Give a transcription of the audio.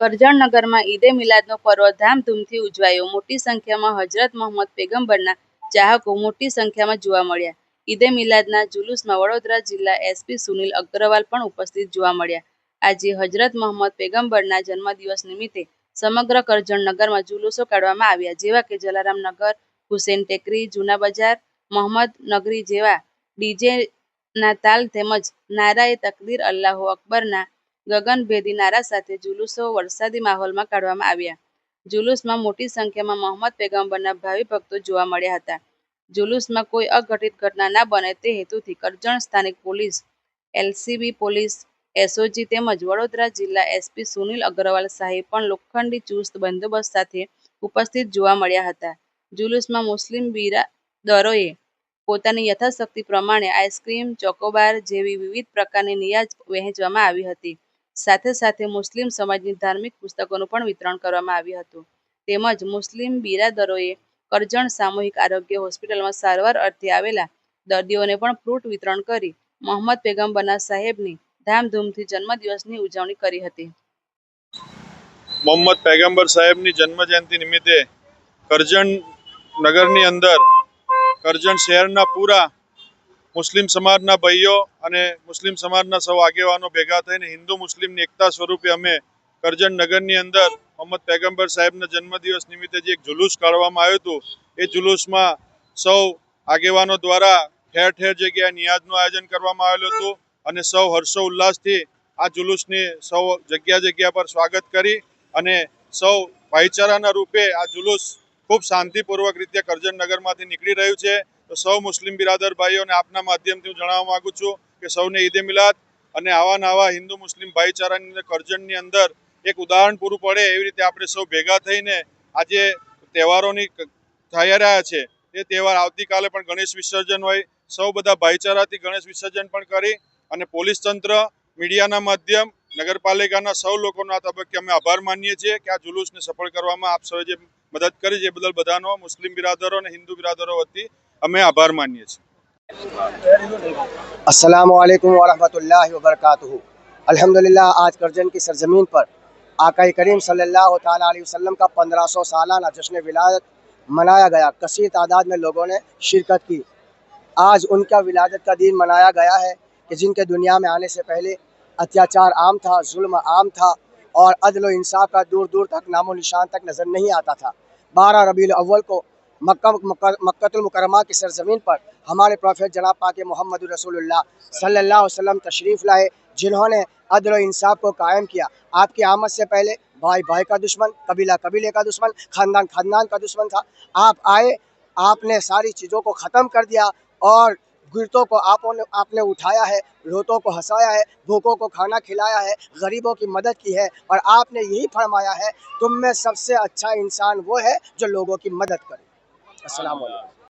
કરજણનગરમાં ઈદે મિલાદનો પર્વ ધામધૂમથી ઉજવાયો. મોટી સંખ્યામાં હજરત મોહમ્મદ પેગમ્બરના ચાહકો મોટી સંખ્યામાં જોવા મળ્યા. ઈદે મિલાદના જુલુસમાં વડોદરા જિલ્લા એસપી સુનિલ અગ્રવાલ પણ ઉપસ્થિત જોવા મળ્યા. આજે હજરત મોહમ્મદ પેગમ્બરના જન્મદિવસ નિમિત્તે સમગ્ર કરજણ નગરમાં જુલુસો કાઢવામાં આવ્યા, જેવા કે જલારામ નગર હુસેન ટેકરી, જૂના બજાર, મોહમ્મદ નગરી જેવા ડીજેના તાલ તેમજ નારાએ તકદીર અલ્લાહુ અકબરના ગગનભેદી નારા સાથે જુલુસો વરસાદી માહોલમાં કાઢવામાં આવ્યા. જુલુસમાં મોટી સંખ્યામાં મોહમ્મદ પેગમ્બરના ભાવિ ભક્તો જોવા મળ્યા હતા. જુલુસમાં કોઈ અઘટિત ઘટના ના બને તે હેતુથી કરજણ સ્થાનિક પોલીસ, એલસીબી પોલીસ, એસઓજી તેમજ વડોદરા જિલ્લા એસપી સુનિલ અગ્રવાલ સાહેબ પણ લોખંડી ચુસ્ત બંદોબસ્ત સાથે ઉપસ્થિત જોવા મળ્યા હતા. જુલુસમાં મુસ્લિમ બિરાદરોએ પોતાની યથાશક્તિ પ્રમાણે આઈસ્ક્રીમ, ચોકોબાર જેવી વિવિધ પ્રકારની નિયાજ વહેંચવામાં આવી હતી. સાથે સાથે મુસ્લિમ સમાજની ધાર્મિક પુસ્તકોનું પણ વિતરણ કરવામાં આવ્યું હતું. તેમજ મુસ્લિમ બિરાદરોએ કરજણ સામૂહિક આરોગ્ય હોસ્પિટલમાં સારવાર અર્થે આવેલા દર્દીઓને પણ ફ્રૂટ વિતરણ કરી મોહમ્મદ પેગમ્બરના સાહેબની ધામધૂમથી જન્મદિવસની ઉજવણી કરી હતી. મોહમ્મદ પેગમ્બર સાહેબની જન્મ જયંતિ નિમિત્તે કરજણ નગરની અંદર કરજણ શહેરના પૂરા મુસ્લિમ સમાજના ભાઈઓ અને મુસ્લિમ સમાજના સૌ આગેવાનો ભેગા થઈને હિન્દુ મુસ્લિમની એકતા સ્વરૂપે અમે કરજણ નગરની અંદર મોહમ્મદ પેગમ્બર સાહેબના જન્મદિવસ નિમિત્તે જે એક જુલુસ કાઢવામાં આવ્યું હતું, એ જુલુસમાં સૌ આગેવાનો દ્વારા ઠેર ઠેર જગ્યાએ નિયાજનું આયોજન કરવામાં આવેલું હતું અને સૌ હર્ષો ઉલ્લાસથી આ જુલુસની સૌ જગ્યા જગ્યા પર સ્વાગત કરી અને સૌ ભાઈચારાના રૂપે આ જુલુસ ખૂબ શાંતિપૂર્વક રીતે કરજણ નગરમાંથી નીકળી રહ્યું છે. તો સૌ મુસ્લિમ બિરાદર ભાઈઓને આપના માધ્યમથી હું જણાવવા માગું છું કે સૌને ઈદે મિલાદ અને આવા નવા હિન્દુ મુસ્લિમ ભાઈચારાની કરજણની અંદર એક ઉદાહરણ પૂરું પડે એવી રીતે આપણે સૌ ભેગા થઈને આજે તહેવારોની થઈ રહ્યા છે. એ તહેવાર આવતીકાલે પણ ગણેશ વિસર્જન હોય. સૌ બધા ભાઈચારાથી ગણેશ વિસર્જન પણ કરી અને પોલીસ તંત્ર, મીડિયાના માધ્યમ, નગરપાલિકાના સૌ લોકોનો આ તબક્કે અમે આભાર માનીએ છીએ કે આ જુલુસને સફળ કરવામાં આપ સૌએ જે મદદ કરી છે બદલ બધાનો મુસ્લિમ બિરાદરો અને હિન્દુ બિરાદરો વતી અમે આભાર માનીએ છીએ. السلام علیکم ورحمۃ اللہ وبرکاتہ۔ الحمدللہ، آج کرجن کی سرزمین پر آقا کریم صلی اللہ علیہ وسلم کا پندرہ سو سالانہ جشن ولادت منایا گیا۔ کثیر تعداد میں لوگوں نے شرکت کی۔ آج ان کا ولادت کا دین منایا گیا ہے کہ جن کے دنیا میں آنے سے پہلے اتیاچار عام تھا، ظلم عام تھا اور عدل و انصاف کا دور دور تک، نام و نشان تک نظر نہیں آتا تھا۔ بارہ ربیع الاول کو मक्का मक्कतुल मुकरमा की सरजमीन पर हमारे प्रॉफेट जनाब पाक मोहम्मद रसूलुल्लाह सल्लल्लाहु अलैहि वसल्लम तशरीफ़ लाए, जिन्होंने अदल इंसाफ को कायम किया। आपकी आमद से पहले भाई भाई का दुश्मन, कबीला कबीले का दुश्मन, खानदान खानदान का दुश्मन था। आप आए, आपने सारी चीज़ों को ख़त्म कर दिया और गिरतों को आपने आपने उठाया है, रोतों को हंसाया है, भूखों को खाना खिलाया है, गरीबों की मदद की है और आपने यही फरमाया है, तुम में सबसे अच्छा इंसान वो है जो लोगों की मदद करे। अस्सलाम वालेकुम